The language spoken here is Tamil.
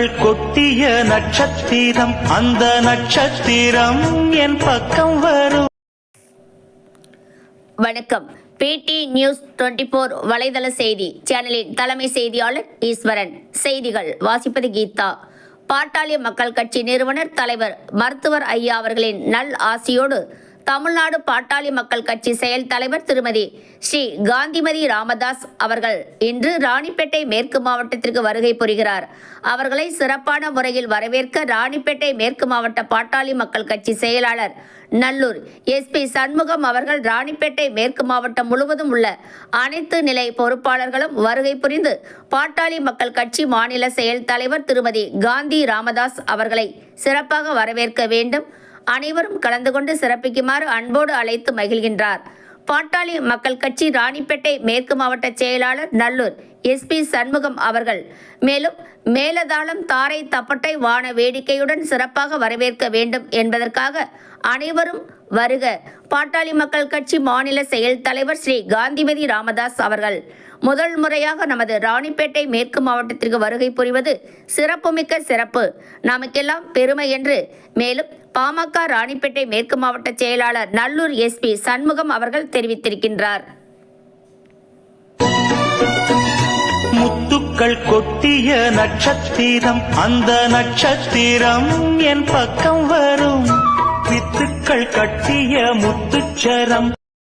முத்துக்கள் கொட்டிய நட்சத்திரம் அந்த நட்சத்திரம் என் பக்கம் வரும். வணக்கம். பிடி நியூஸ் டுவெண்டி போர் வலைதள செய்தி. சேனலின் தலைமை செய்தியாளர் ஈஸ்வரன். செய்திகள் வாசிப்பது கீதா. பாட்டாளி மக்கள் கட்சி நிறுவனர் தலைவர் மருத்துவர் ஐயா அவர்களின் நல் ஆசியோடு தமிழ்நாடு பாட்டாளி மக்கள் கட்சி செயல் தலைவர் திருமதி ஸ்ரீ காந்திமதி ராமதாஸ் அவர்கள் இன்று ராணிப்பேட்டை மேற்கு மாவட்டத்திற்கு வருகை புரிகிறார். அவர்களை சிறப்பான முறையில் வரவேற்க ராணிப்பேட்டை மேற்கு மாவட்ட பாட்டாளி மக்கள் கட்சி செயலாளர் நல்லூர் எஸ்பி சண்முகம் அவர்கள் ராணிப்பேட்டை மேற்கு மாவட்டம் முழுவதும் உள்ள அனைத்து நிலை பொறுப்பாளர்களும் வருகை புரிந்து பாட்டாளி மக்கள் கட்சி மாநில செயல் தலைவர் திருமதி காந்தி ராமதாஸ் அவர்களை சிறப்பாக வரவேற்க வேண்டும். அனைவரும் கலந்து கொண்டு சிறப்பிக்குமாறு அன்போடு அழைத்து மகிழ்கின்றார். பாட்டாளி மக்கள் கட்சி ராணிப்பேட்டை மேற்கு மாவட்ட செயலாளர் நல்லூர் எஸ்பி சண்முகம் அவர்கள். மேலும் மேலதாளம் தாரை தப்பட்டை வான வேடிக்கையுடன் சிறப்பாக வரவேற்க வேண்டும் என்பதற்காக அனைவரும் வருக. பாட்டாளி மக்கள் கட்சி மாநில செயல் தலைவர் ஸ்ரீ காந்திமதி ராமதாஸ் அவர்கள். முதல் முறையாக நமது ராணிப்பேட்டை மேற்கு மாவட்டத்திற்கு வருகை புரிவது சிறப்புமிக்க சிறப்பு. நமக்கெல்லாம் பெருமை என்று. மேலும் பாமக ராணிப்பேட்டை மேற்கு மாவட்ட செயலாளர் நல்லூர் எஸ்பி சண்முகம் அவர்கள் தெரிவித்திருக்கின்றார். முத்துக்கள் கொட்டிய நட்சத்திரம் அந்த நட்சத்திரம் என் பக்கம் வரும். வித்துக்கள் கட்டிய முத்துச்சரம்.